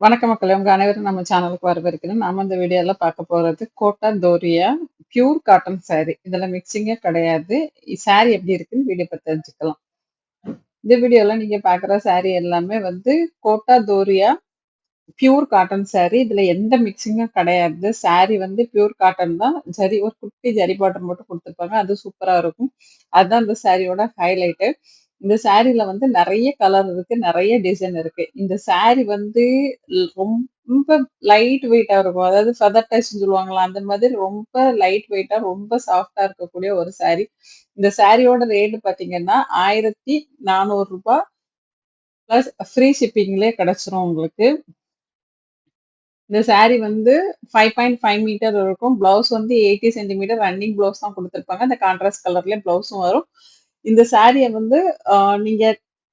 வணக்கம் மக்களே! உங்க அனைவரும் நம்ம சேனலுக்கு வரவேற்கிறோம் நாம இந்த வீடியோல பார்க்க போறது கோட்டா தோரியா பியூர் காட்டன் சாரி. இதுல மிக்ஸிங்கே கிடையாது. சாரி எப்படி இருக்குன்னு வீடியோ பார்த்து தெரிஞ்சுக்கலாம். இந்த வீடியோல நீங்க பார்க்குற சாரி எல்லாமே வந்து கோட்டா தோரியா பியூர் காட்டன் சாரி. இதுல எந்த மிக்ஸிங்கும் கிடையாது. சாரி வந்து பியூர் காட்டன் தான். ஜரி ஒரு குட்டி ஜரி பாட்டர் மட்டும் குடுத்துருப்பாங்க. அது சூப்பரா இருக்கும். அதுதான் அந்த சாரியோட ஹைலைட்டு. இந்த சாரீல வந்து நிறைய கலர் இருக்கு. நிறைய டிசைன் இருக்கு. இந்த சாரி வந்து ரொம்ப லைட் வெயிட்டா இருக்கும். அதாவது ஃபெதர் டச்னு சொல்லுவாங்களா அந்த மாதிரி ரொம்ப லைட் வெயிட்டா, ரொம்ப சாஃப்டா இருக்கக்கூடிய ஒரு சாரி. இந்த சாரியோட ரேட் பார்த்தீங்கன்னா, ரூ. 1400 பிளஸ் ஃப்ரீ ஷிப்பிங்லேயே கிடைச்சிரும் உங்களுக்கு. இந்த சாரி வந்து 5.5 மீட்டர் இருக்கும். ப்ளவுஸ் வந்து 80 சென்டிமீட்டர் ரன்னிங் ப்ளவுஸ் தான் கொடுத்துருப்பாங்க அந்த கான்ட்ராஸ்ட் கலர்லேயே ப்ளவுஸும் வரும். இந்த சாரியை வந்து நீங்க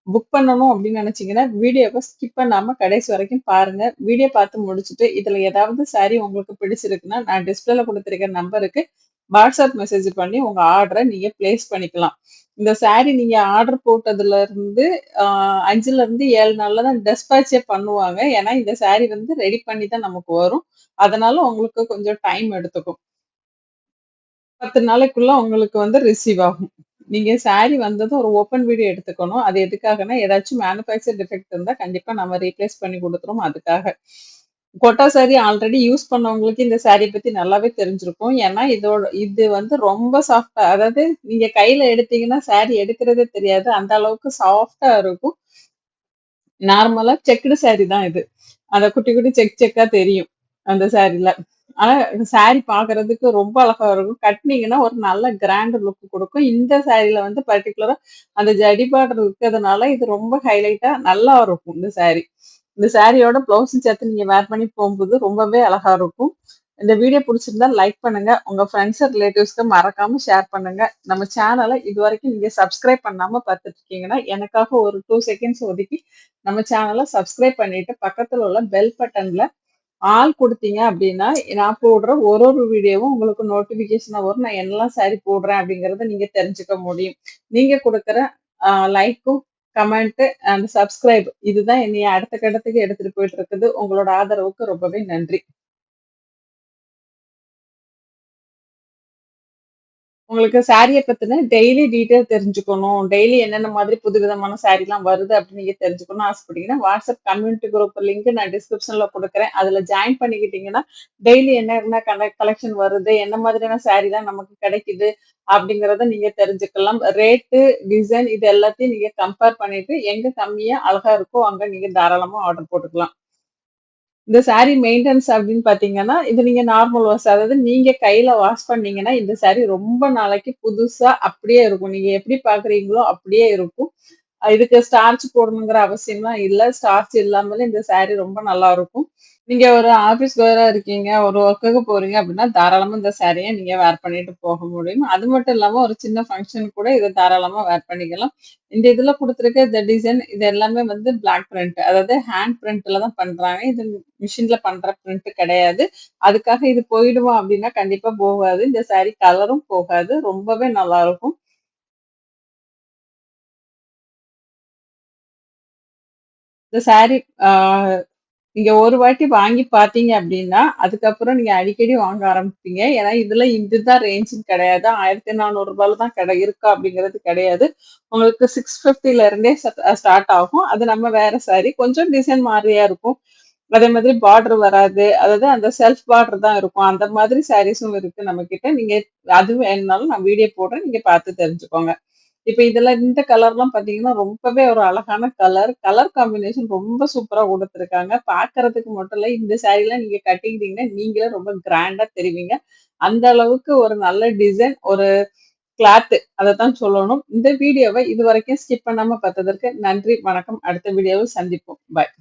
புக் பண்ணணும் அப்படின்னு நினைச்சீங்கன்னா, வீடியோவை ஸ்கிப் பண்ணாம கடைசி வரைக்கும் பாருங்க. வீடியோ பார்த்து முடிச்சுட்டு, இதுல ஏதாவது சாரி உங்களுக்கு பிடிச்சிருக்குன்னா, நான் டிஸ்பிளேல கொடுத்துருக்க நம்பருக்கு வாட்ஸ்அப் மெசேஜ் பண்ணி உங்க ஆர்டரை நீங்க பிளேஸ் பண்ணிக்கலாம். இந்த சாரி நீங்க ஆர்டர் போட்டதுலருந்து அ 5லருந்து 7 நாள்ல தான் டெஸ்பேச்சே பண்ணுவாங்க. ஏன்னா, இந்த சாரி வந்து ரெடி பண்ணி தான் நமக்கு வரும். அதனால உங்களுக்கு கொஞ்சம் டைம் எடுத்துக்கும். 10 நாளைக்குள்ள உங்களுக்கு வந்து ரிசீவ் ஆகும். நீங்க சாரி வந்ததும் ஒரு ஓப்பன் வீடியோ எடுத்துக்கணும். அது எதுக்காகன்னா, ஏதாச்சும் மேனுஃபேக்சர் டிஃபெக்ட் இருந்தா கண்டிப்பா நம்ம ரீப்ளேஸ் பண்ணி கொடுத்துரும் அதுக்காக. கொட்டா சாரி ஆல்ரெடி யூஸ் பண்ணவங்களுக்கு இந்த சாரிய பத்தி நல்லாவே தெரிஞ்சிருக்கும். ஏன்னா, இதோட இது வந்து ரொம்ப சாஃப்டா அதாவது நீங்க கையில எடுத்தீங்கன்னா, சாரி எடுக்கிறதே தெரியாது. அந்த அளவுக்கு சாஃப்டா இருக்கும். நார்மலா செக்குடு சாரி தான் இது. அந்த குட்டி, குட்டி செக் செக்கா தெரியும். அந்த சாரில. ஆனா சாரி பாக்குறதுக்கு ரொம்ப அழகா இருக்கும். கட்டினீங்கன்னா ஒரு நல்ல கிராண்ட் லுக் கொடுக்கும் இந்த சாரில வந்து பர்ட்டிகுலரா அந்த ஜடி பார்டர் இருக்கிறதுனால, இது ரொம்ப ஹைலைட்டா நல்லா இருக்கும் இந்த சாரி. இந்த சாரியோட ப்ளவுஸும் சேர்த்து நீங்க வேர் பண்ணி போகும்போது ரொம்பவே அழகா இருக்கும். இந்த வீடியோ புடிச்சிருந்தா லைக் பண்ணுங்க. உங்க ஃப்ரெண்ட்ஸ் ரிலேட்டிவ்ஸ்க்கு மறக்காம ஷேர் பண்ணுங்க. நம்ம சேனல இதுவரைக்கும் நீங்க சப்ஸ்கிரைப் பண்ணாம பார்த்துட்டு இருக்கீங்கன்னா, எனக்காக ஒரு டூ செகண்ட்ஸ் ஒதுக்கி நம்ம சேனல சப்ஸ்கிரைப் பண்ணிட்டு, பக்கத்துல உள்ள பெல் பட்டன்ல ஆள் கொடுத்தீங்க அப்படின்னா, நான் போடுற ஒரு ஒரு வீடியோவும் உங்களுக்கு நோட்டிபிகேஷன் வரும். நான் என்னெல்லாம் சாரி போடுறேன் அப்படிங்கிறத நீங்க தெரிஞ்சுக்க முடியும். நீங்க கொடுக்குற லைக்கும், கமெண்ட் அண்ட் சப்ஸ்கிரைப் இதுதான் என்னைய அடுத்த கட்டத்துக்கு எடுத்துட்டு போயிட்டு இருக்குது. உங்களோட ஆதரவுக்கு ரொம்பவே நன்றி. உங்களுக்கு சாரியை பத்தின டெய்லி டீட்டெயில் தெரிஞ்சுக்கணும். டெய்லி என்னென்ன மாதிரி புதுவிதமான சாரிலாம் வருது அப்படின்னு நீங்க தெரிஞ்சுக்கணும்னு ஆசைப்பட்டீங்கன்னா, வாட்ஸ்அப் கம்யூனிட்டி குரூப் லிங்க் நான் டிஸ்கிரிப்ஷன்ல கொடுக்குறேன் அதுல ஜாயின் பண்ணிக்கிட்டீங்கன்னா, டெய்லி என்னென்ன கல கலெக்ஷன் வருது, என்ன மாதிரியான சாரிலாம் நமக்கு கிடைக்குது அப்படிங்கிறத நீங்க தெரிஞ்சுக்கலாம். ரேட்டு, டிசைன் இது எல்லாத்தையும் நீங்க கம்பேர் பண்ணிட்டு, எங்க கம்மியா அழகா இருக்கோ அங்க நீங்க தாராளமா ஆர்டர் போட்டுக்கலாம். இந்த சாரி மெயின்டெனன்ஸ் அப்படின்னு பார்த்தீங்கன்னா, இது நீங்க நார்மல் வாஷ் அதாவது நீங்க கையில வாஷ் பண்ணீங்கன்னா, இந்த சாரி ரொம்ப நாளைக்கு புதுசா அப்படியே இருக்கும். நீங்க எப்படி பார்க்குறீங்களோ அப்படியே இருக்கும். இதுக்கு ஸ்டார்ச் போடணுங்கிற அவசியம்லாம் இல்லை ஸ்டார்ச் இல்லாமலே இந்த சாரீ ரொம்ப நல்லா இருக்கும். நீங்க ஒரு ஆஃபீஸ் கோயரா இருக்கீங்க, ஒரு ஒர்க்குக்கு போறீங்க அப்படின்னா, தாராளமா இந்த சாரியை நீங்க வேர் பண்ணிட்டு போக முடியும். அது மட்டும் இல்லாம ஒரு சின்ன ஃபங்க்ஷன் கூட இதை தாராளமா வேர் பண்ணிக்கலாம். இந்த இதுல கொடுத்துருக்க இந்த டிசைன் இது எல்லாமே வந்து பிளாக் பிரிண்ட் அதாவது ஹேண்ட் பிரிண்ட்ல தான் பண்றாங்க. இது மிஷின்ல பண்ற பிரிண்ட் கிடையாது. அதுக்காக இது போயிடுவோம் அப்படின்னா, கண்டிப்பா போகாது. இந்த சாரி கலரும் போகாது. ரொம்பவே நல்லா இருக்கும் இந்த சாரி நீங்க ஒரு வாட்டி வாங்கி பார்த்தீங்க அப்படின்னா, அதுக்கப்புறம் நீங்க அடிக்கடி வாங்க ஆரம்பிப்பீங்க. ஏன்னா, இதுல இதுதான் ரேஞ்சுன்னு கிடையாது. ஆயிரத்தி நானூறு ரூபாயில தான் கடை இருக்கா அப்படிங்கிறது கிடையாது. உங்களுக்கு 650ல இருந்தே ஸ்டார்ட் ஆகும். அது நம்ம வேற சாரி. கொஞ்சம் டிசைன் மாதிரியா இருக்கும். அதே மாதிரி பார்டர் வராது. அதாவது அந்த செல்ஃப் பார்டர் தான் இருக்கும். அந்த மாதிரி சாரீஸும் இருக்கு நம்ம கிட்ட நீங்க அது வேணும்னாலும் நான் வீடியோ போடுறேன். நீங்க பார்த்து தெரிஞ்சுக்கோங்க. இப்ப இதுல இந்த கலர்லாம் பார்த்தீங்கன்னா, ரொம்பவே ஒரு அழகான கலர். கலர் காம்பினேஷன் ரொம்ப சூப்பரா கொடுத்துருக்காங்க பார்க்கறதுக்கு மட்டும் இல்ல, இந்த சாரீலாம் நீங்க கட்டிக்கிட்டீங்கன்னா, நீங்களே ரொம்ப கிராண்டா தெரிவீங்க. அந்த அளவுக்கு ஒரு நல்ல டிசைன், ஒரு கிளாத்து அதை தான் சொல்லணும். இந்த வீடியோவை இது வரைக்கும் ஸ்கிப் பண்ணாம பார்த்ததற்கு நன்றி, வணக்கம். அடுத்த வீடியோவில் சந்திப்போம். பாய்.